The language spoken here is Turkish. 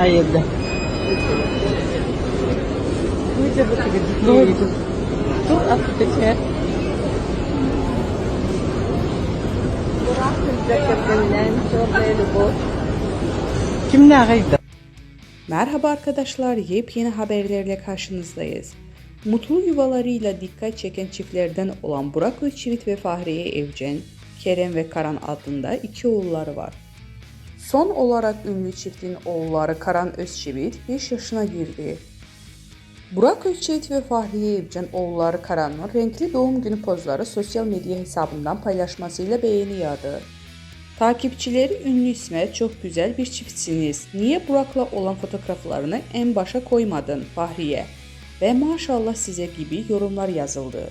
Hayırlı. Doğru. Dur affedeceğim. Kimler Merhaba arkadaşlar, yepyeni haberlerle karşınızdayız. Mutlu yuvalarıyla dikkat çeken çiftlerden olan Burak Özçivit ve Fahriye Evcen, Kerem ve Karan adında iki oğulları var. Son olarak ünlü çiftin oğulları Karan Özçivit 5 yaşına girdi. Burak Özçivit ve Fahriye Evcen oğulları Karan'ın renkli doğum günü pozları sosyal medya hesabından paylaşmasıyla beğeni yağdı. Takipçileri ünlü isme çok güzel bir çiftsiniz. Niye Burak'la olan fotoğraflarını en başa koymadın Fahriye? Ve maşallah size gibi yorumlar yazıldı.